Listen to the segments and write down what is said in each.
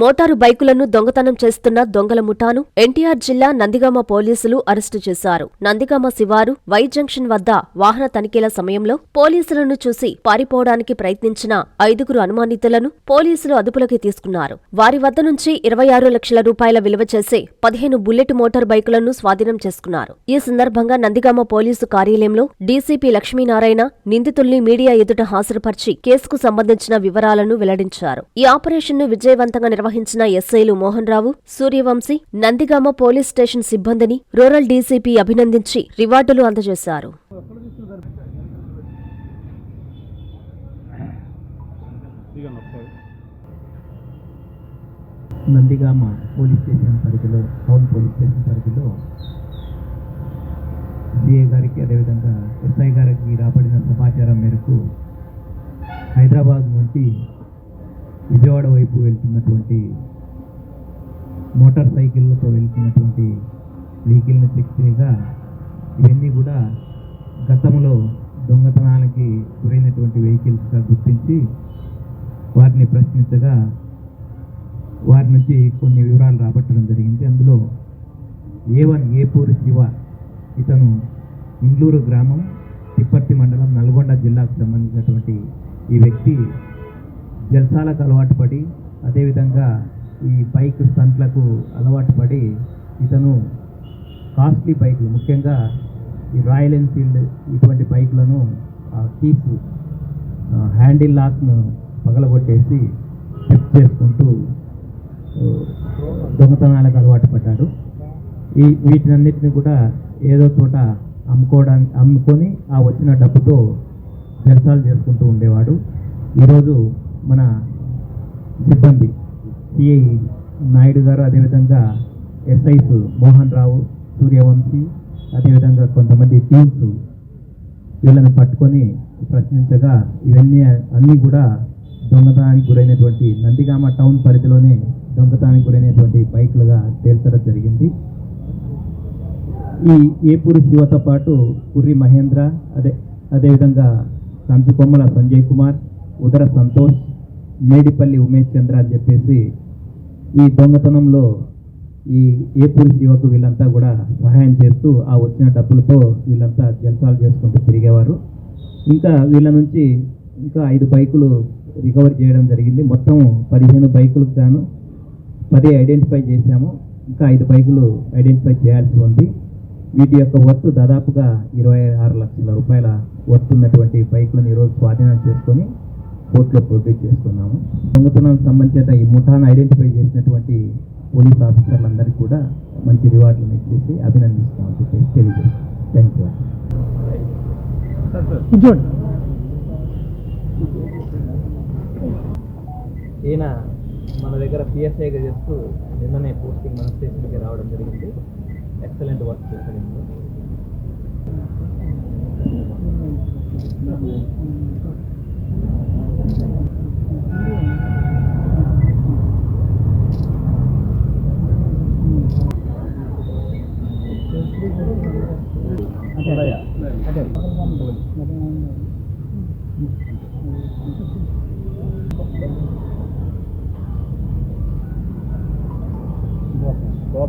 Motor బైకులను దొంగతనం చేస్తున్న దొంగల ముఠాను ఎన్టీఆర్ జిల్లా నందిగామ పోలీసులు అరెస్టు చేశారు. నందిగామ శివారు వై జంక్షన్ వద్ద వాహన తనిఖీల సమయంలో పోలీసులను చూసి పారిపోవడానికి ప్రయత్నించిన ఐదుగురు అనుమానితులను పోలీసులు అదుపులోకి తీసుకున్నారు. వారి వద్ద నుంచి ఇరవై ఆరు లక్షల రూపాయల విలువ చేసే పదిహేను బుల్లెట్ మోటార్ బైకులను స్వాధీనం చేసుకున్నారు. ఈ సందర్భంగా నందిగామ పోలీసు కార్యాలయంలో డీసీపీ లక్ష్మీనారాయణ నిందితుల్ని మీడియా ఎదుట హాజరుపరిచి కేసుకు సంబంధించిన వివరాలను వెల్లడించారు. ఈ ఆపరేషన్ను విజయవంతంగా నిర్వహించిన ఎస్ఐలు మోహన్ రావు సూర్యవంశీ నందిగామ పోలీస్ స్టేషన్ సిబ్బందిని రూరల్ డీసీపీ అభినందించి రివార్డులు అందజేశారు. నందిగామ పోలీస్ స్టేషన్ పరిధిలో టౌన్ పోలీస్ స్టేషన్ పరిధిలో సిఏ గారికి అదేవిధంగా ఎస్ఐ గారికి రాబడిన సమాచారం మేరకు హైదరాబాద్ నుండి విజయవాడ వైపు వెళ్తున్నటువంటి మోటార్ సైకిళ్ళతో వెళ్తున్నటువంటి వెహికల్ని చెక్ చేయగా ఇవన్నీ కూడా గతంలో దొంగతనాలకి గురైనటువంటి వెహికల్స్గా గుర్తించి వారిని ప్రశ్నించగా వారి నుంచి కొన్ని వివరాలు రాబట్టడం జరిగింది. అందులో ఏ వన్ ఏపూరు శివ ఇతను ఇండ్లూరు గ్రామం తిప్పర్తి మండలం నల్గొండ జిల్లాకు సంబంధించినటువంటి ఈ వ్యక్తి జల్సాలకు అలవాటు పడి అదేవిధంగా ఈ బైక్ స్టంట్లకు అలవాటు పడి ఇతను కాస్ట్లీ బైక్లు ముఖ్యంగా ఈ రాయల్ ఎన్ఫీల్డ్ ఇటువంటి బైక్లను కీస్ హ్యాండిల్ లాక్ను పగలగొట్టేసి చెక్ చేసుకుంటూ దొంగతనాలకు అలవాటు పడ్డాడు. ఈ వీటినన్నిటిని కూడా ఏదో చోట అమ్ముకోవడానికి అమ్ముకొని ఆ వచ్చిన డబ్బుతో జలసాలు చేసుకుంటూ ఉండేవాడు. ఈరోజు మన సిబ్బంది సిఐ నాయుడు గారు అదేవిధంగా ఎస్ఐస్ మోహన్ రావు సూర్యవంశీ అదేవిధంగా కొంతమంది టీమ్స్ వీళ్ళని పట్టుకొని ప్రశ్నించగా ఇవన్నీ అన్నీ కూడా దొంగతనానికి గురైనటువంటి నందిగామ టౌన్ పరిధిలోనే దొంగతనానికి గురైనటువంటి బైక్లుగా తేల్చడం జరిగింది. ఈ ఏపూరి శివతో పాటు కుర్రి మహేంద్ర అదే అదేవిధంగా కంచుకొమ్మల సంజయ్ కుమార్ ఉదర సంతోష్ మేడిపల్లి ఉమేష్ చంద్ర అని చెప్పేసి ఈ దొంగతనంలో ఈ ఏపూరి శివకు వీళ్ళంతా కూడా సహాయం చేస్తూ ఆ వచ్చిన డబ్బులతో వీళ్ళంతా జల్సాలు చేసుకుంటూ తిరిగేవారు. ఇంకా వీళ్ళ నుంచి ఇంకా ఐదు బైకులు రికవర్ చేయడం జరిగింది. మొత్తం పదిహేను బైకులకు గాను పది ఐడెంటిఫై చేశాము. ఇంకా ఐదు బైకులు ఐడెంటిఫై చేయాల్సి ఉంది. వీటి యొక్క వర్త్ దాదాపుగా ఇరవై ఆరు లక్షల రూపాయల వర్త్ ఉన్నటువంటి బైకులను ఈరోజు స్వాధీనం చేసుకొని కోర్టులో ప్రొడ్యూస్ చేస్తున్నాము. దొంగతనం సంబంధించిన ఈ ముఠాను ఐడెంటిఫై చేసినటువంటి పోలీస్ ఆఫీసర్లందరికీ కూడా మంచి రివార్డులను ఇచ్చేసి అభినందిస్తామని చెప్పేసి తెలియజేస్తాం థ్యాంక్ యూ ఈయన మన దగ్గర పిఎస్ఐగా చేస్తూ నిన్ననే పోస్టింగ్ మన స్టేషన్కి రావడం జరిగింది. ఎక్సలెంట్ వర్క్ చేశాడు ఇందులో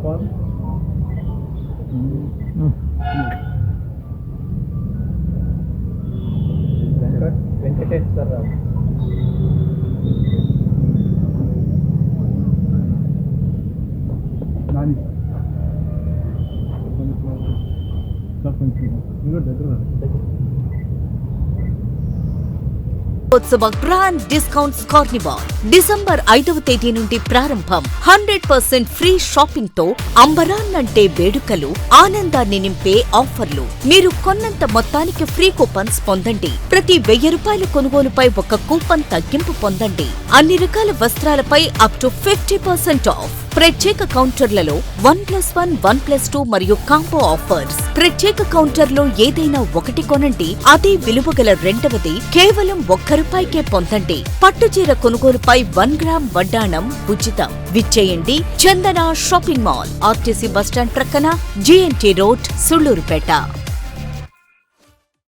గోపాల్ వెంకట్ వెంకటేశ్వర రావు నాని సర్పంచ్ మీరు దగ్గర ఉత్సవ గ్రాండ్ డిస్కౌంట్స్ కార్నివాల్ డిసెంబర్ ఐదవ తేదీ నుండి ప్రారంభం. హండ్రెడ్ పర్సెంట్ ఫ్రీ షాపింగ్తో అంబరాన్నంటే వేడుకలు ఆనందాన్ని నింపే ఆఫర్లు. మీరు కొన్నంత మొత్తానికి ఫ్రీ కూపన్స్ పొందండి. ప్రతి వెయ్యి రూపాయల కొనుగోలుపై ఒక కూపన్ తగ్గింపు పొందండి. అన్ని రకాల వస్త్రాలపై up to fifty percent off ప్రత్యేక కౌంటర్లలో one plus one one plus two మరియు కాంబో ఆఫర్స్. ప్రత్యేక కౌంటర్లో ఏదైనా ఒకటి కొనండి అదే విలువ గల రెండవది కేవలం ఒక్క రూపాయికే పొందండి. పట్టుచీర కొనుగోలుపై వన్ గ్రామ్ వడ్డాణం ఉచితం. విచ్చేయండి Chandana shopping mall RTC bus stand ప్రక్కన జిఎన్టీ రోడ్ సుళ్ళూరుపేట